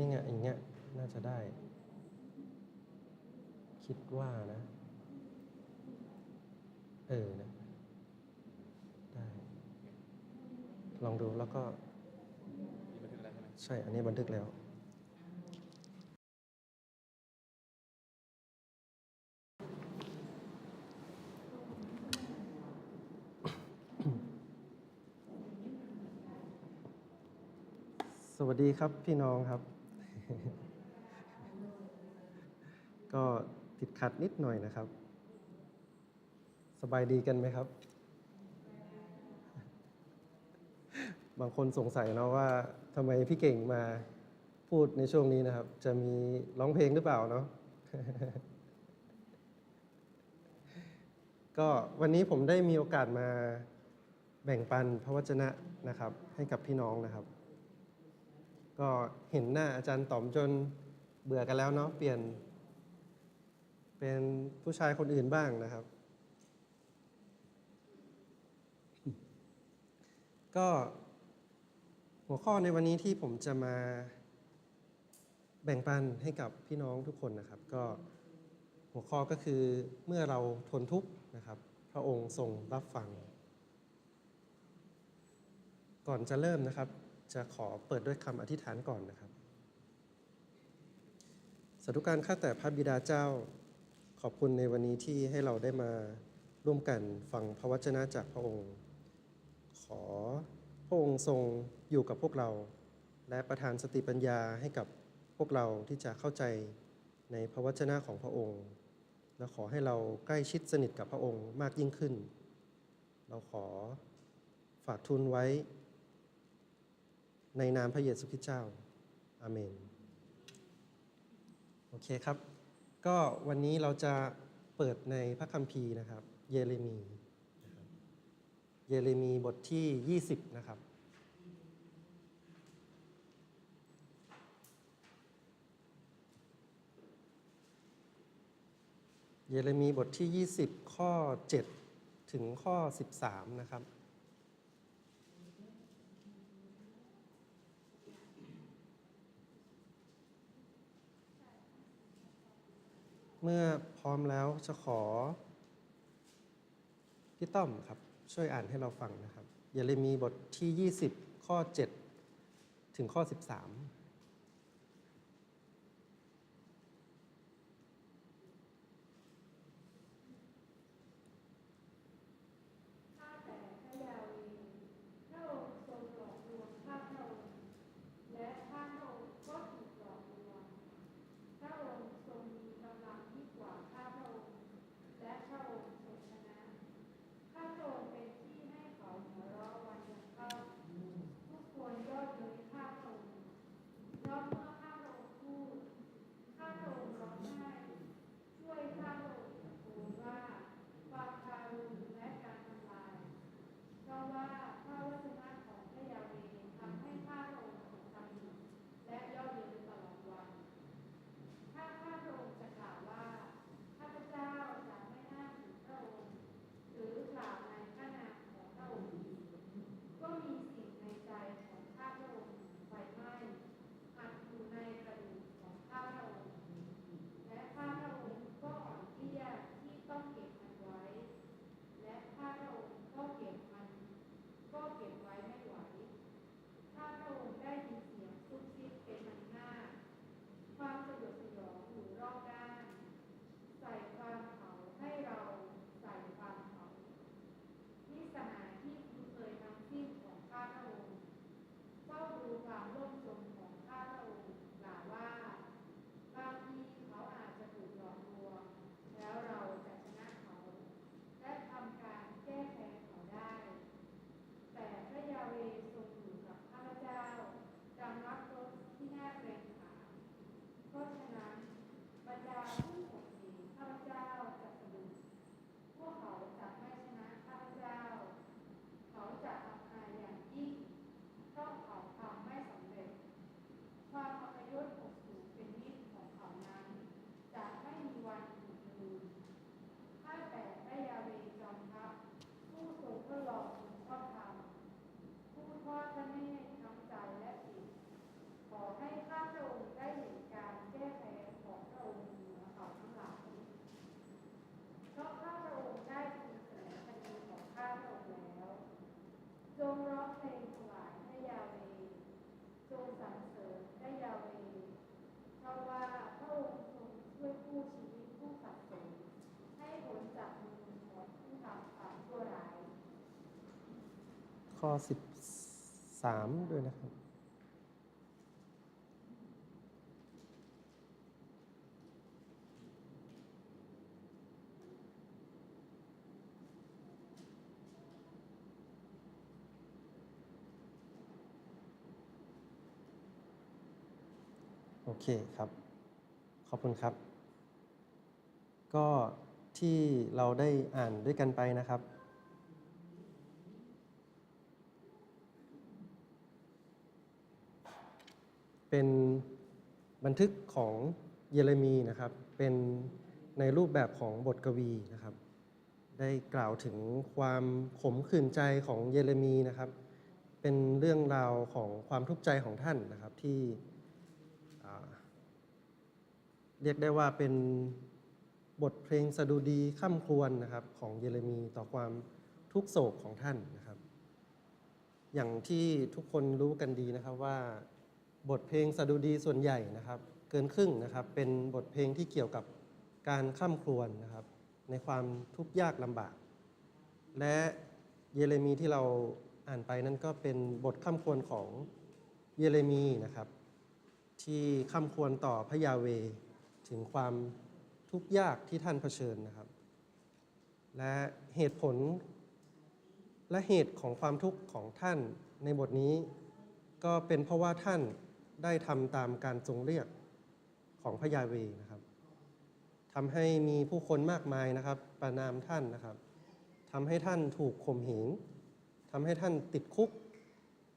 นี่ไงอย่างเงี้ยน่าจะได้ คิดว่านะ เออนะ ได้ ลองดูแล้วก็ใช่ไหมใช่อันนี้บันทึกแล้วสวัสดีครับพี่น้องครับ ก็ติ ดขัดนิดหน่อยนะครับ สบายดีกันไหมครับ บางคนสงสัยเนาะว่าทำไมพี่เก่งมาพูดในช่วงนี้นะครับ จะมีร้องเพลงหรือเปล่าเนาะก็วันนี้ผมได้มีโอกาสมาแบ่งปันพระวจนะนะครับ ให้กับพี่น้องนะครับ ก็เห็นหน้าอาจารย์ต๋อมจนเบื่อกันแล้วเนาะเปลี่ยน เป็นผู้ชายคนอื่นบ้างนะครับ ก็หัวข้อในวันนี้ที่ผมจะมาแบ่งปันให้กับพี่น้องทุกคนนะครับ ก็หัวข้อก็คือเมื่อเราทนทุกข์นะครับ พระองค์ทรงรับฟัง ก่อนจะเริ่มนะครับ จะขอเปิดด้วยคำอธิษฐานก่อนนะครับสาธุการข้าแต่พระบิดาเจ้า ขอบคุณในวันนี้ที่ให้เราได้มาร่วมกันฟังพระวจนะจากพระองค์ ขอพระองค์ทรงอยู่กับพวกเรา และประทานสติปัญญาให้กับพวกเราที่จะเข้าใจในพระวจนะของพระองค์ และขอให้เราใกล้ชิดสนิทกับพระองค์มากยิ่งขึ้น เราขอฝากทูลไว้ ในนามพระเยซูคริสต์เจ้า อาเมน โอเคครับ ก็วันนี้เราจะเปิดในพระคัมภีร์นะครับ เยเรมีเยเรมีบทที่ 20 นะครับ เยเรมีบทที่ 20 ข้อ 7 ถึงข้อ 13 นะครับ เมื่อพร้อมแล้วจะขอพี่ต้อมครับ ช่วยอ่านให้เราฟังนะครับเยเรมีบทที่ 20 ข้อ 7 ถึงข้อ 13 13 ด้วยนะครับ โอเคครับ ขอบคุณครับ ก็ที่เราได้อ่านด้วยกันไปนะครับ เป็นบันทึกของเยเรมีนะครับ เป็นในรูปแบบของบทกวีนะครับ ได้กล่าวถึงความขมขื่นใจของเยเรมีนะครับ เป็นเรื่องราวของความทุกข์ใจของท่านนะครับที่เรียกได้ว่าเป็นบทเพลงสดุดีข้ามครวญนะครับของเยเรมีต่อความทุกโศกของท่านนะครับ อย่างที่ทุกคนรู้กันดีนะครับว่า บทเพลงสดุดีส่วนใหญ่นะครับ เกินครึ่งนะครับ เป็นบทเพลงที่เกี่ยวกับการข้ามครวญนะครับ ในความทุกข์ยากลำบาก และเยเรมีที่เราอ่านไปนั่นก็เป็นบทข้ามครวญของเยเรมีนะครับ ที่ข้ามครวญต่อพระยาเวถึงความทุกข์ยากที่ท่านเผชิญนะครับ และเหตุผลและเหตุของความทุกข์ของท่านในบทนี้ ก็เป็นเพราะว่าท่าน ได้ทำตามการทรงเรียกของพระยาเวนะครับทำให้มีผู้คนมากมายนะครับ ประนามท่านนะครับทำให้ท่านถูกข่มเหงทำให้ท่านติดคุก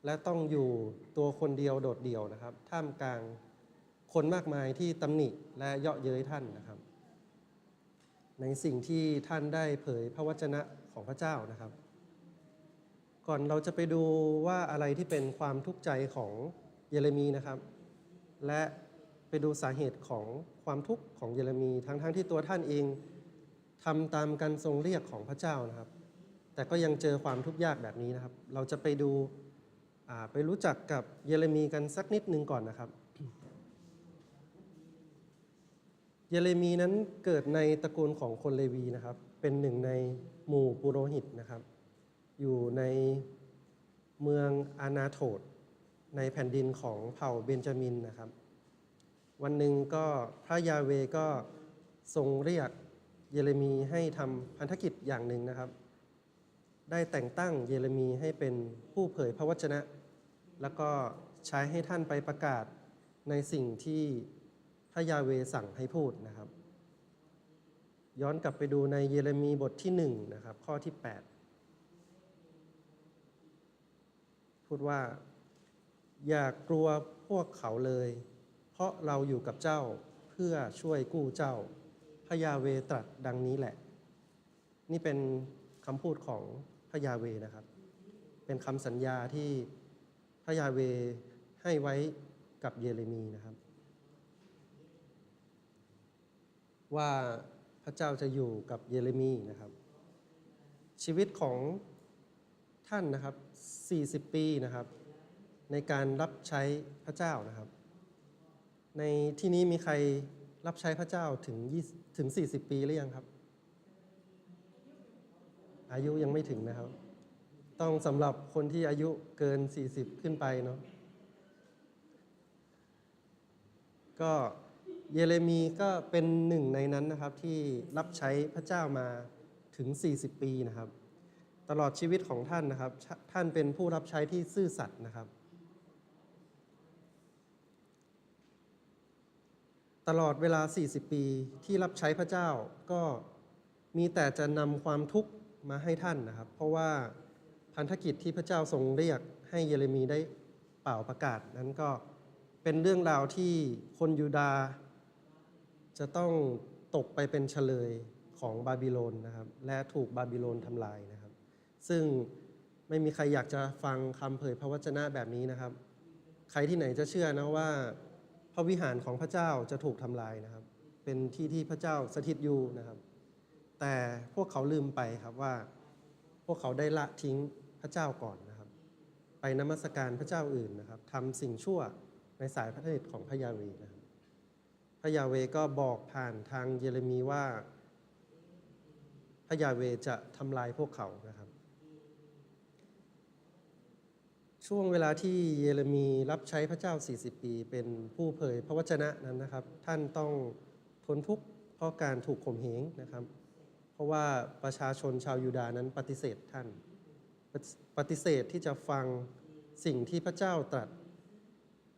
และต้องอยู่ตัวคนเดียวโดดเดี่ยวนะครับ ท่ามกลางคนมากมายที่ตำหนิและเยาะเย้ยท่านนะครับ ในสิ่งที่ท่านได้เผยพระวจนะของพระเจ้านะครับ ก่อนเราจะไปดูว่าอะไรที่เป็นความทุกข์ใจของ เยเรมีนะครับ และไปดูสาเหตุของความทุกข์ของเยเรมี ทั้งๆทที่ตัวท่านเองทำตามการทรงเรียกของพระเจ้านะครับ แต่ก็ยังเจอความทุกข์ยากแบบนี้นะครับ เราจะไปดูไปรู้จักกับเยเรมีกันสักนิดนึงก่อนนะครับ เยเรมีนั้นเกิดในตระกูลของคนเลวีนะครับ เป็นหนึ่งในหมู่ปุโรหิตนะครับ อยู่ในเมืองอานาโทด ในแผ่นดินของเผ่าเบนจามินนะครับ วันหนึ่งก็พระยาเวก็ทรงเรียกเยเรมีให้ทำพันธกิจอย่างหนึ่งนะครับ ได้แต่งตั้งเยเรมีให้เป็นผู้เผยพระวจนะ แล้วก็ใช้ให้ท่านไปประกาศในสิ่งที่พระยาเวสั่งให้พูดนะครับ ย้อนกลับไปดูในเยเรมีบทที่หนึ่งนะครับข้อที่ 8 พูดว่า อย่ากกลัวพวกเขาเลย เพราะเราอยู่กับเจ้าเพื่อช่วยกู้เจ้า พยาเวตรัสดังนี้แหละ นี่เป็นคำพูดของพยาเวนะครับ เป็นคำสัญญาที่พยาเวให้ไว้กับเยเรมีนะครับ ว่าพระเจ้าจะอยู่กับเยเรมีนะครับ ชีวิตของท่านนะครับ 40 ปีนะครับ ในการรับใช้พระเจ้านะครับ ในที่นี้มีใครรับใช้พระเจ้าถึง20ถึง 40 ปีหรือยังครับ อายุยังไม่ถึงนะครับ ต้องสำหรับคนที่อายุเกิน 40 ขึ้นไปเนาะก็เยเรมีก็เป็นหนึ่งในนั้นนะครับที่รับใช้พระเจ้ามาถึง 40 ปีนะครับ ตลอดชีวิตของท่านนะครับ ท่านเป็นผู้รับใช้ที่ซื่อสัตย์นะครับ ตลอดเวลา 40 ปีที่รับใช้พระเจ้าก็มีแต่จะนำความทุกข์มาให้ท่านนะครับ เพราะว่าพันธกิจที่พระเจ้าทรงเรียกให้เยเรมีได้เป่าประกาศนั้นก็เป็นเรื่องราวที่คนยูดาจะต้องตกไปเป็นเฉลยของบาบิโลนนะครับ และถูกบาบิโลนทำลายนะครับ ซึ่งไม่มีใครอยากจะฟังคำเผยพระวจนะแบบนี้นะครับ ใครที่ไหนจะเชื่อนะว่า พระวิหารของพระเจ้าจะถูกทำลายนะครับ เป็นที่ที่พระเจ้าสถิตอยู่นะครับ แต่พวกเขาลืมไปครับว่า พวกเขาได้ละทิ้งพระเจ้าก่อนนะครับ ไปนมัสการพระเจ้าอื่นนะครับทำสิ่งชั่วในสายพระเนตรของพระยาเวนะครับ พระยาเวก็บอกผ่านทางเยเรมีว่า พระยาเวจะทำลายพวกเขานะครับ ช่วงเวลาที่เยเรมีรับใช้พระเจ้า 40 ปี เป็นผู้เผยพระวจนะนั้นนะครับ ท่านต้องทนทุกข์เพราะการถูกข่มเหงนะครับ เพราะว่าประชาชนชาวยูดาห์นั้นปฏิเสธท่าน ปฏิเสธที่จะฟังสิ่งที่พระเจ้าตรัส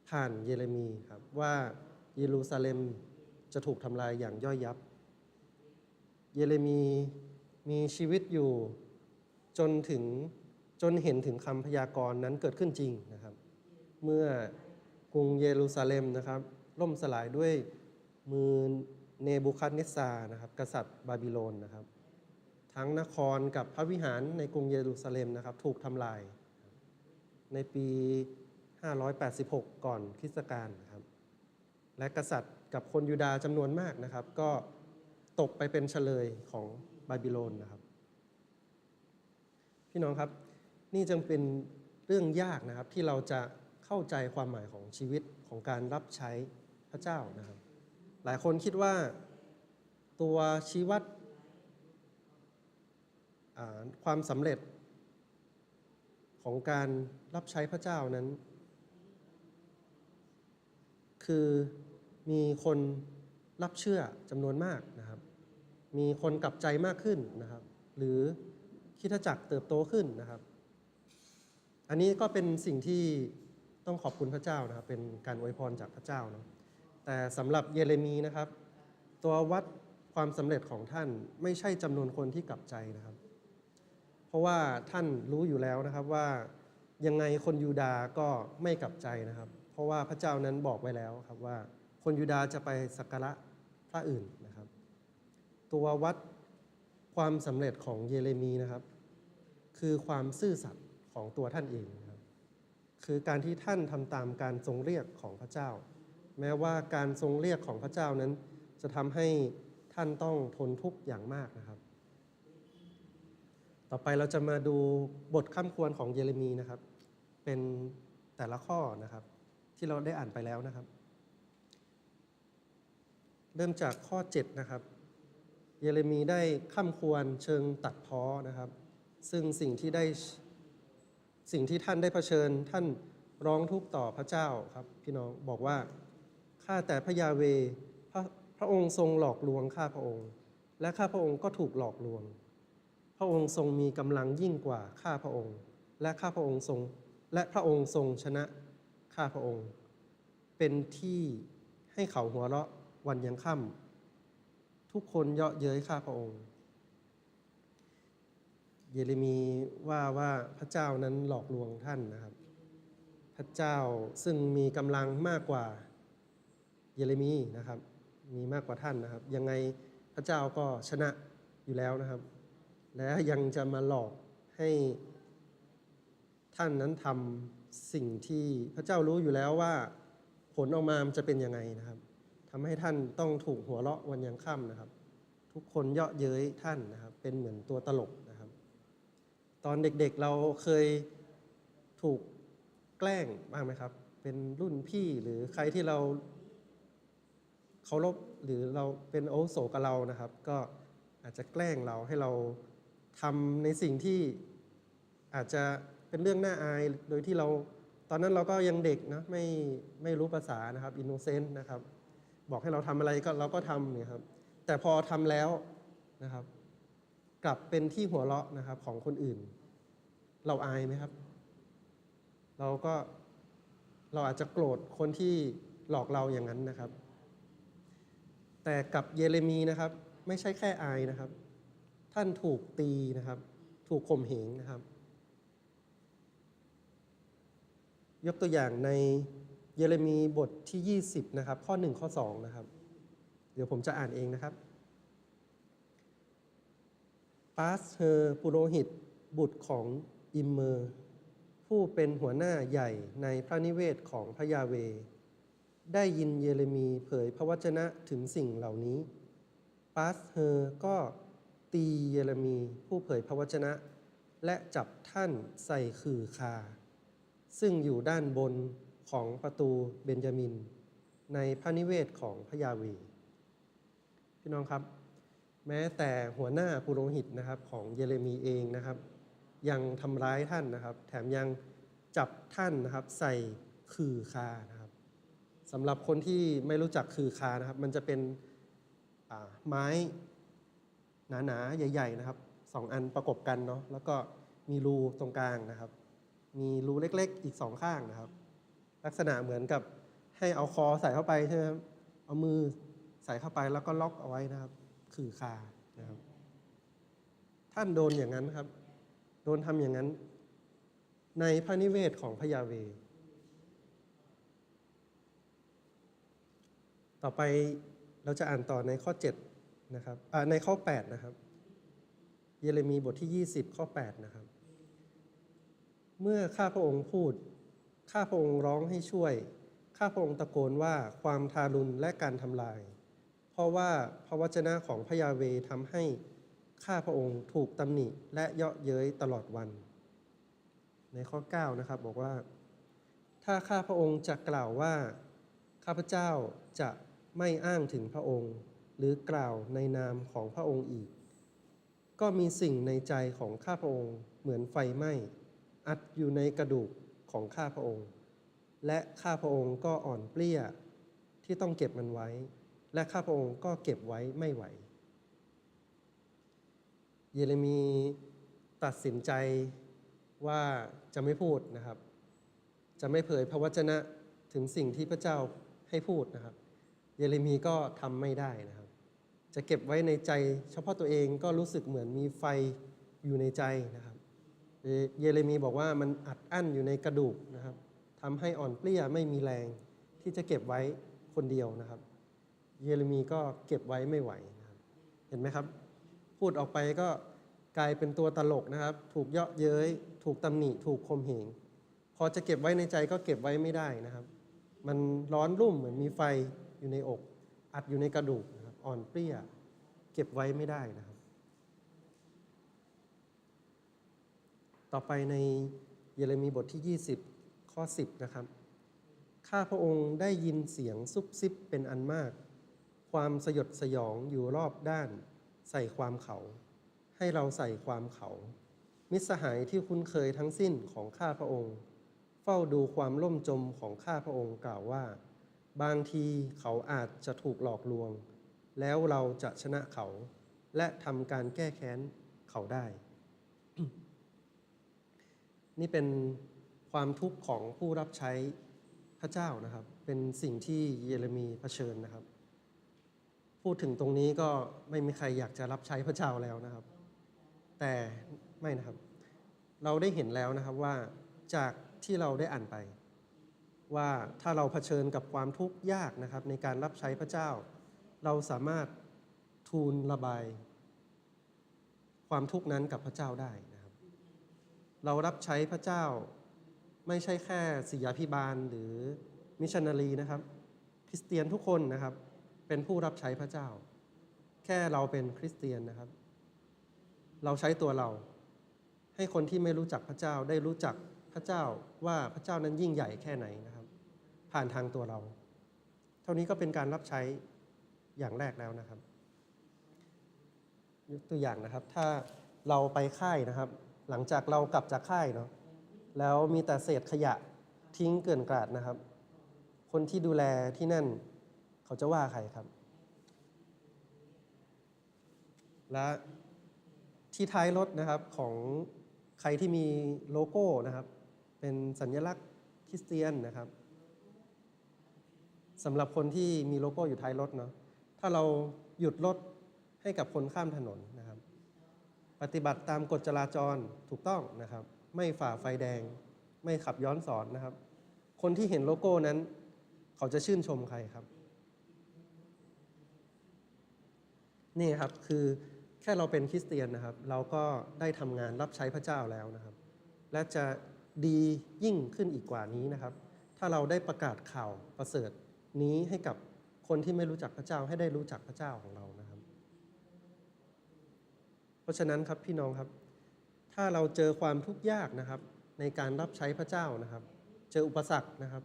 ผ่านเยเรมีครับว่าเยรูซาเล็มจะถูกทำลายอย่างย่อยยับ เยเรมีมีชีวิตอยู่จนถึง จนเห็นถึงคำพยากรณ์นั้นเกิดขึ้นจริงนะครับ เมื่อกรุงเยรูซาเล็มนะครับ ล่มสลายด้วยมือเนบูคัดเนสซานะครับ กษัตริย์บาบิโลนนะครับ ทั้งนครกับพระวิหารในกรุงเยรูซาเล็มนะครับ ถูกทำลาย ในปี 586 ก่อนคริสตกาลนะครับ และกษัตริย์กับคนยูดาห์จำนวนมากนะครับ ก็ตกไปเป็นเฉลยของบาบิโลนนะครับ พี่น้องครับ นี่จึงเป็นเรื่องยากนะครับที่เราจะเข้าใจความหมายของชีวิตของการรับใช้พระเจ้านะครับ หลายคนคิดว่าตัวชีวัดความสำเร็จของการรับใช้พระเจ้านั้น คือมีคนรับเชื่อจำนวนมากนะครับ มีคนกลับใจมากขึ้นนะครับ หรือคิดจักรเติบโตขึ้นนะครับ อันนี้ก็เป็นสิ่งที่ต้องขอบคุณพระเจ้านะครับเป็นการอวยพรจากพระเจ้าเนาะแต่สำหรับเยเรมีนะครับ ตัววัดความสำเร็จของท่านไม่ใช่จำนวนคนที่กลับใจนะครับ เพราะว่าท่านรู้อยู่แล้วนะครับว่ายังไงคนยูดาห์ก็ไม่กลับใจนะครับ เพราะว่าพระเจ้านั้นบอกไว้แล้วครับว่าคนยูดาห์จะไปสักการะพระอื่นนะครับ ตัววัดความสำเร็จของเยเรมีนะครับ คือความซื่อสัตย์ ของตัวท่านเองนะครับคือการที่ท่านทำตามการทรงเรียกของพระเจ้า แม้ว่าการทรงเรียกของพระเจ้านั้น จะทำให้ท่านต้องทนทุกข์อย่างมากนะครับ ต่อไปเราจะมาดูบทข้ามควรของเยเรมีนะครับ เป็นแต่ละข้อนะครับ ที่เราได้อ่านไปแล้วนะครับ เริ่มจากข้อ 7 นะครับ เยเรมีได้ข้ามควรเชิงตัดพ้อนะครับ ซึ่งสิ่งที่ได้ สิ่งที่ท่านได้เผชิญท่านร้องทุกข์ต่อพระเจ้าครับพี่น้องบอกว่าข้าแต่พระยาเวพระพระองค์ทรงหลอกลวงข้าพระองค์ และข้าพระองค์ก็ถูกหลอกลวง พระองค์ทรงมีกำลังยิ่งกว่าข้าพระองค์ และข้าพระองค์ทรงและพระองค์ทรงชนะข้าพระองค์ เป็นที่ให้เขาหัวเราะวันยังค่ำทุกคนเยาะเย้ยข้าพระองค์ เยเรมีว่าว่าพระเจ้านั้นหลอกลวงท่านนะครับ พระเจ้าซึ่งมีกำลังมากกว่าเยเรมีนะครับ มีมากกว่าท่านนะครับ ยังไงพระเจ้าก็ชนะอยู่แล้วนะครับ และยังจะมาหลอกให้ท่านนั้นทำสิ่งที่พระเจ้ารู้อยู่แล้วว่าผลออกมามันจะเป็นยังไงนะครับทำให้ท่านต้องถูกหัวเราะวันยังค่ำนะครับ ทุกคนเยาะเย้ยท่านนะครับ เป็นเหมือนตัวตลก ตอนเด็กๆเราเคยถูกแกล้งบ้างไหมครับ เป็นรุ่นพี่หรือใครที่เราเคารพหรือเราเป็นโอโสกับเรานะครับ ก็อาจจะแกล้งเราให้เราทำในสิ่งที่อาจจะเป็นเรื่องน่าอายโดยที่เราตอนนั้นเราก็ยังเด็กนะไม่ไม่รู้ภาษานะครับอินโนเซนต์นะครับ บอกให้เราทำอะไรก็เราก็ทำเนี่ยครับ แต่พอทำแล้วนะครับ กลับเป็นที่หัวเราะนะครับของคนอื่น เราอายไหมครับ เราก็เราอาจจะโกรธคนที่หลอกเราอย่างนั้นนะครับ แต่กับเยเรมีนะครับ ไม่ใช่แค่อายนะครับ ท่านถูกตีนะครับ ถูกข่มเหงนะครับ ยกตัวอย่างในเยเรมีบทที่ 20 นะครับ ข้อ 1 ข้อ 2 นะครับ เดี๋ยวผมจะอ่านเองนะครับ ปาสเฮอร์ปุโรหิต บุตรของอิมเมอร์ ผู้เป็นหัวหน้าใหญ่ในพระนิเวศของพระยาเว ได้ยินเยเรมีเผยพระวจนะถึงสิ่งเหล่านี้ ปาสเฮอร์ก็ตีเยเรมีผู้เผยพระวจนะ และจับท่านใส่ขื่อคา ซึ่งอยู่ด้านบนของประตูเบนจามิน ในพระนิเวศของพระยาเว พี่น้องครับ แม้แต่หัวหน้าปุโรหิตนะครับของเยเรมีเองนะครับ ยังทำร้ายท่านนะครับ แถมยังจับท่านนะครับใส่คือคานะครับสำหรับคนที่ไม่รู้จักคือคานะครับ มันจะเป็นไม้หนาๆใหญ่ ๆ นะครับสองอันประกบกันเนาะแล้วก็มีรูตรงกลางนะครับ มีรูเล็กๆ อีกสองข้างนะครับ ลักษณะเหมือนกับให้เอาคอใส่เข้าไปใช่ไหมครับเอามือใส่เข้าไปแล้วก็ล็อกเอาไว้นะครับ คือคานะครับ ท่านโดนอย่างนั้นครับ โดนทำอย่างนั้น ในพระนิเวศของพยาเว ต่อไปเราจะอ่านต่อในข้อ7นะครับอ่าในข้อ 8 นะครับ เยเรมีบทที่ 20 ข้อ 8 นะครับ เมื่อข้าพระองค์พูด ข้าพระองค์ร้องให้ช่วย ข้าพระองค์ตะโกนว่าความทารุณและการทำลาย เพราะว่าพระวจนะของพระยาเวห์ทำให้ข้าพระองค์ถูกตำหนิและเยาะเย้ยตลอดวัน ในข้อ 9 นะครับบอกว่า ถ้าข้าพระองค์จะกล่าวว่า ข้าพเจ้าจะไม่อ้างถึงพระองค์ หรือกล่าวในนามของพระองค์อีก ก็มีสิ่งในใจของข้าพระองค์เหมือนไฟไหม้อัดอยู่ในกระดูกของข้าพระองค์ และข้าพระองค์ก็อ่อนเปลี้ยที่ต้องเก็บมันไว้ และข้าพระองค์ก็เก็บไว้ไม่ไหว เยเรมีตัดสินใจว่าจะไม่พูดนะครับ จะไม่เผยพระวจนะถึงสิ่งที่พระเจ้าให้พูดนะครับ เยเรมีก็ทำไม่ได้นะครับ จะเก็บไว้ในใจ เฉพาะตัวเองก็รู้สึกเหมือนมีไฟอยู่ในใจนะครับ เยเยเรมีบอกว่ามันอัดอั้นอยู่ในกระดูกนะครับทำให้อ่อนเปลี้ยไม่มีแรงที่จะเก็บไว้คนเดียวนะครับ เยเรมีก็เก็บไว้ไม่ไหวนะครับเห็นไหมครับ พูดออกไปก็กลายเป็นตัวตลกนะครับ ถูกเยาะเย้ย ถูกตำหนิ ถูกคมเหง พอจะเก็บไว้ในใจก็เก็บไว้ไม่ได้นะครับ มันร้อนรุ่มเหมือนมีไฟอยู่ในอก อัดอยู่ในกระดูกนะครับ อ่อนเปรี้ย เก็บไว้ไม่ได้นะครับ ต่อไปในเยเรมีบทที่ 20 ข้อ 10 นะครับ ข้าพระองค์ได้ยินเสียงซุบซิบเป็นอันมาก ความสยดสยองอยู่รอบด้าน ใส่ความเขา ให้เราใส่ความเขา มิสหายที่คุ้นเคยทั้งสิ้นของข้าพระองค์ เฝ้าดูความล่มจมของข้าพระองค์กล่าวว่า บางทีเขาอาจจะถูกหลอกลวง แล้วเราจะชนะเขา และทำการแก้แค้นเขาได้ นี่เป็นความทุกข์ของผู้รับใช้พระเจ้านะครับ เป็นสิ่งที่เยเรมีเผชิญนะครับ พูดถึงตรงนี้ก็ไม่มีใครอยากจะรับใช้พระเจ้าแล้วนะครับ แต่ไม่นะครับ เราได้เห็นแล้วนะครับว่าจากที่เราได้อ่านไป ว่าถ้าเราเผชิญกับความทุกข์ยากนะครับ ในการรับใช้พระเจ้า เราสามารถทูลระบาย ความทุกข์นั้นกับพระเจ้าได้นะครับ เรารับใช้พระเจ้าไม่ใช่แค่ศิยาพิบาลหรือมิชชันนารีนะครับ คริสเตียนทุกคนนะครับ เป็นผู้รับใช้พระเจ้า แค่เราเป็นคริสเตียนนะครับ เราใช้ตัวเรา ให้คนที่ไม่รู้จักพระเจ้าได้รู้จักพระเจ้าว่าพระเจ้านั้นยิ่งใหญ่แค่ไหนนะครับ ผ่านทางตัวเรา เท่านี้ก็เป็นการรับใช้อย่างแรกแล้วนะครับยกตัวอย่างนะครับ ถ้าเราไปค่ายนะครับ หลังจากเรากลับจากค่ายเนาะแล้วมีแต่เศษขยะทิ้งเกลื่อนกลาดนะครับ คนที่ดูแลที่นั่น เขาจะว่าใครครับ และที่ท้ายรถนะครับของใครที่มีโลโก้นะครับ เป็นสัญลักษณ์คริสเตียนนะครับสำหรับคนที่มีโลโก้อยู่ท้ายรถเนาะถ้าเราหยุดรถให้กับคนข้ามถนนนะครับ ปฏิบัติตามกฎจราจรถูกต้องนะครับ ไม่ฝ่าไฟแดง ไม่ขับย้อนสอนนะครับ คนที่เห็นโลโก้นั้น เขาจะชื่นชมใครครับ นี่ครับคือแค่เราเป็นคริสเตียนนะครับ เราก็ได้ทำงานรับใช้พระเจ้าแล้วนะครับ และจะดียิ่งขึ้นอีกกว่านี้นะครับ ถ้าเราได้ประกาศข่าวประเสริฐนี้ให้กับคนที่ไม่รู้จักพระเจ้าให้ได้รู้จักพระเจ้าของเรานะครับ เพราะฉะนั้นครับพี่น้องครับ ถ้าเราเจอความทุกข์ยากนะครับ ในการรับใช้พระเจ้านะครับ เจออุปสรรคนะครับ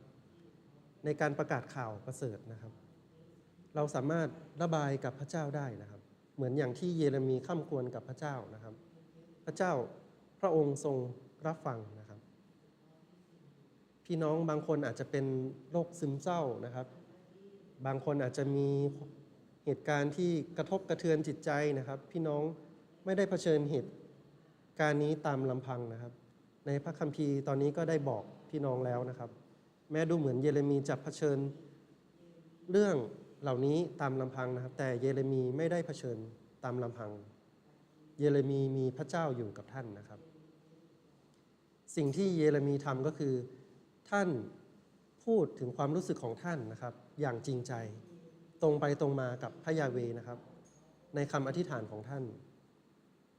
ในการประกาศข่าวประเสริฐนะครับ เราสามารถระบายกับพระเจ้าได้นะครับ เหมือนอย่างที่เยเรมีข้ามควรกับพระเจ้านะครับ พระเจ้าพระองค์ทรงรับฟังนะครับ พี่น้องบางคนอาจจะเป็นโรคซึมเศร้านะครับ บางคนอาจจะมีเหตุการณ์ที่กระทบกระเทือนจิตใจนะครับ พี่น้องไม่ได้เผชิญเหตุการณ์นี้ตามลำพังนะครับ ในพระคัมภีร์ตอนนี้ก็ได้บอกพี่น้องแล้วนะครับ แม้ดูเหมือนเยเรมีจะเผชิญเรื่อง เหล่านี้ตามลำพังนะครับ แต่เยเรมีไม่ได้เผชิญตามลำพัง เยเรมีมีพระเจ้าอยู่กับท่านนะครับ สิ่งที่เยเรมีทำก็คือท่านพูดถึงความรู้สึกของท่านนะครับ อย่างจริงใจ ตรงไปตรงมากับพระยาเวนะครับ ในคำอธิษฐานของท่าน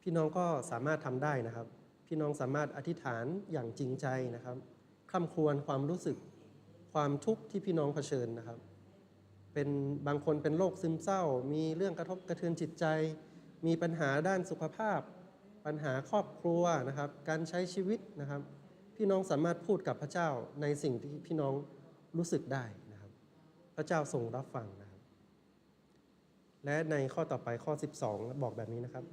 พี่น้องก็สามารถทำได้นะครับ พี่น้องสามารถอธิษฐานอย่างจริงใจนะครับคำครวญความรู้สึกความทุกข์ที่พี่น้องเผชิญนะครับ เป็นบางคนเป็นโรคซึมเศร้า มีเรื่องกระทบกระเทือนจิตใจ มีปัญหาด้านสุขภาพ ปัญหาครอบครัวนะครับ การใช้ชีวิตนะครับ พี่น้องสามารถพูดกับพระเจ้าในสิ่งที่พี่น้องรู้สึกได้นะครับ พระเจ้าทรงรับฟังนะครับ และในข้อต่อไปข้อ 12 บอกแบบนี้นะครับ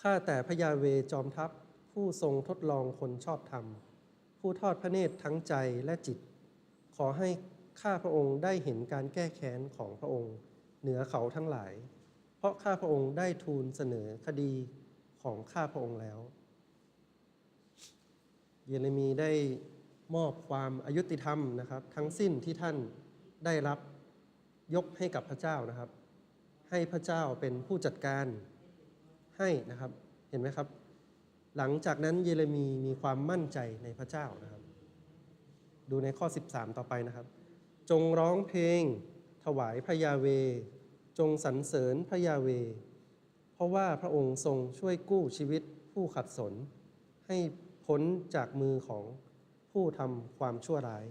ข้าแต่พระยาเวจอมทัพผู้ทรงทดลองคนชอบธรรม ผู้ทอดพระเนตรทั้งใจและจิต ขอให้ ข้าพระองค์ได้เห็นการแก้แค้นของพระองค์ เหนือเขาทั้งหลาย เพราะข้าพระองค์ได้ทูลเสนอคดีของข้าพระองค์แล้ว เยเรมีได้มอบความอายุติธรรมนะครับ ทั้งสิ้นที่ท่านได้รับยกให้กับพระเจ้านะครับ ให้พระเจ้าเป็นผู้จัดการให้นะครับเห็นไหมครับ หลังจากนั้นเยเรมีมีความมั่นใจในพระเจ้านะครับ ดูในข้อ 13 ต่อไปนะครับ จงร้องเพลง ถวายพระยาเว จงสรรเสริญพระยาเว เพราะว่าพระองค์ทรงช่วยกู้ชีวิตผู้ขัดสน ให้พ้นจากมือของผู้ทำความชั่วร้าย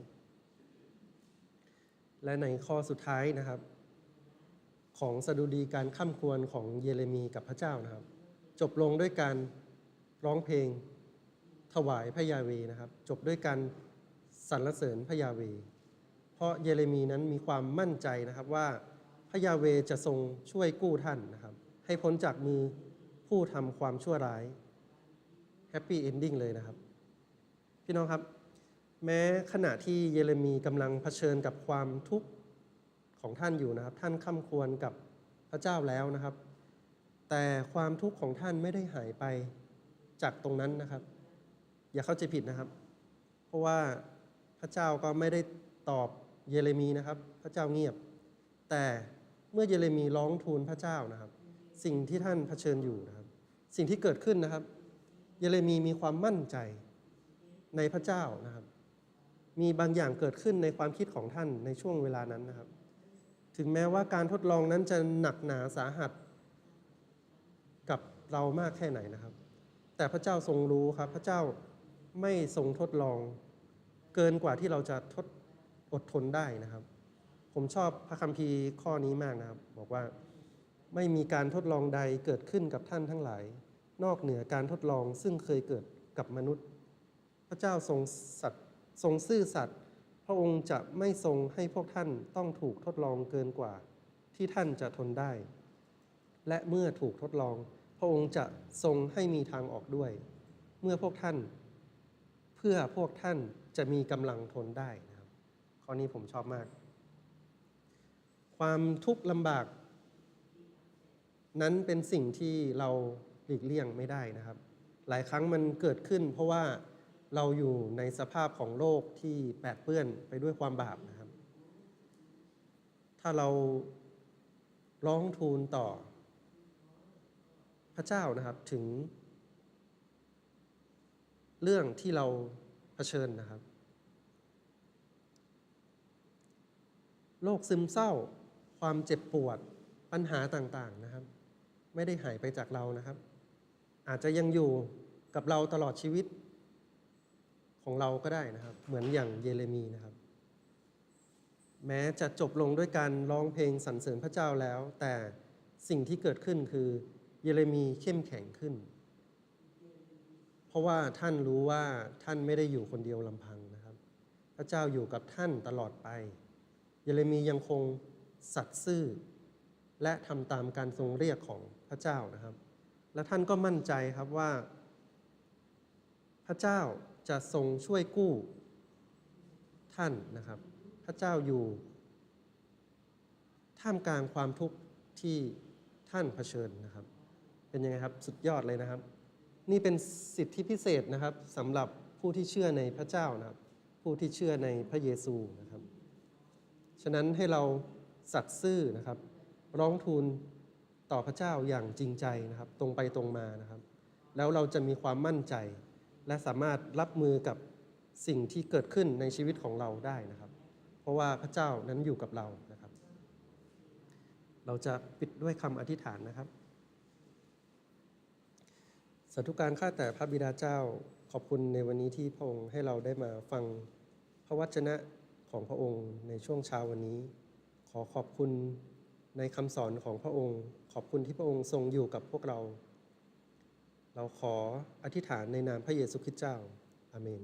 และในข้อสุดท้ายนะครับ ของสดุดีการข้ามควรของเยเรมีกับพระเจ้านะครับ จบลงด้วยการร้องเพลงถวายพระยาเวนะครับ จบด้วยการสรรเสริญพระยาเว เพราะเยเรมีนั้นมีความมั่นใจนะครับว่าพระยาเวจะทรงช่วยกู้ท่านนะครับ ให้พ้นจากมือผู้ทำความชั่วร้ายแฮปปี้เอนดิ้งเลยนะครับ พี่น้องครับ แม้ขณะที่เยเรมีกำลังเผชิญกับความทุกข์ของท่านอยู่นะครับ ท่านข้าควรกับพระเจ้าแล้วนะครับ แต่ความทุกข์ของท่านไม่ได้หายไปจากตรงนั้นนะครับ อย่าเข้าใจผิดนะครับ เพราะว่าพระเจ้าก็ไม่ได้ตอบ เยเรมีนะครับ พระเจ้าเงียบ แต่เมื่อเยเรมีร้องทูลพระเจ้านะครับ สิ่งที่ท่านเผชิญอยู่นะครับ สิ่งที่เกิดขึ้นนะครับ เยเรมีมีความมั่นใจในพระเจ้านะครับ มีบางอย่างเกิดขึ้นในความคิดของท่านในช่วงเวลานั้นนะครับ ถึงแม้ว่าการทดลองนั้นจะหนักหนาสาหัส กับเรามากแค่ไหนนะครับ แต่พระเจ้าทรงรู้ครับ พระเจ้าไม่ทรงทดลอง เกินกว่าที่เราจะทด อดทนได้นะครับ ผมชอบพระคัมภีร์ข้อนี้มากนะครับ บอกว่าไม่มีการทดลองใดเกิดขึ้นกับท่านทั้งหลาย นอกเหนือการทดลองซึ่งเคยเกิดกับมนุษย์ พระเจ้าทรงสัตย์ทรงซื่อสัตย์พระองค์จะไม่ทรงให้พวกท่านต้องถูกทดลองเกินกว่า ที่ท่านจะทนได้ และเมื่อถูกทดลอง พระองค์จะทรงให้มีทางออกด้วย เมื่อพวกท่าน เพื่อพวกท่านจะมีกำลังทนได้ ข้อนี้ผมชอบมาก ความทุกข์ลำบาก นั้นเป็นสิ่งที่เราหลีกเลี่ยงไม่ได้นะครับ หลายครั้งมันเกิดขึ้น เพราะว่าเราอยู่ในสภาพของโลกที่แปดเปื้อนไปด้วยความบาปนะครับ ถ้าเราร้องทูลต่อ พระเจ้านะครับถึง เรื่องที่เราเผชิญนะครับ โรคซึมเศร้า ความเจ็บปวด ปัญหาต่างๆนะครับ ไม่ได้หายไปจากเรานะครับ อาจจะยังอยู่กับเราตลอดชีวิตของเราก็ได้นะครับ เหมือนอย่างเยเรมีนะครับ แม้จะจบลงด้วยการร้องเพลงสรรเสริญพระเจ้าแล้ว แต่สิ่งที่เกิดขึ้นคือเยเรมีเข้มแข็งขึ้น เพราะว่าท่านรู้ว่าท่านไม่ได้อยู่คนเดียวลำพังนะครับ พระเจ้าอยู่กับท่านตลอดไป เยเรมียังคงสัตย์ซื่อ และทำตามการทรงเรียกของพระเจ้านะครับ และท่านก็มั่นใจครับว่า พระเจ้าจะทรงช่วยกู้ท่านนะครับ พระเจ้าอยู่ ท่ามกลางความทุกข์ที่ท่านเผชิญนะครับ เป็นยังไงครับสุดยอดเลยนะครับ นี่เป็นสิทธิพิเศษนะครับสำหรับผู้ที่เชื่อในพระเจ้านะครับ ผู้ที่เชื่อในพระเยซูนะครับ ฉะนั้นให้เราสัตย์ซื่อนะครับ ร้องทูลต่อพระเจ้าอย่างจริงใจนะครับ ตรงไปตรงมานะครับ แล้วเราจะมีความมั่นใจ และสามารถรับมือกับสิ่งที่เกิดขึ้นในชีวิตของเราได้นะครับ เพราะว่าพระเจ้านั้นอยู่กับเรานะครับ เราจะปิดด้วยคำอธิษฐานนะครับสาธุการข้าแต่พระบิดาเจ้าขอบคุณในวันนี้ที่พระองค์ให้เราได้มาฟังพระวจนะ ของพระองค์ในช่วงเช้าวันนี้ ขอขอบคุณในคำสอนของพระองค์ ขอบคุณที่พระองค์ทรงอยู่กับพวกเรา เราขออธิษฐานในนามพระเยซูคริสต์เจ้าอาเมน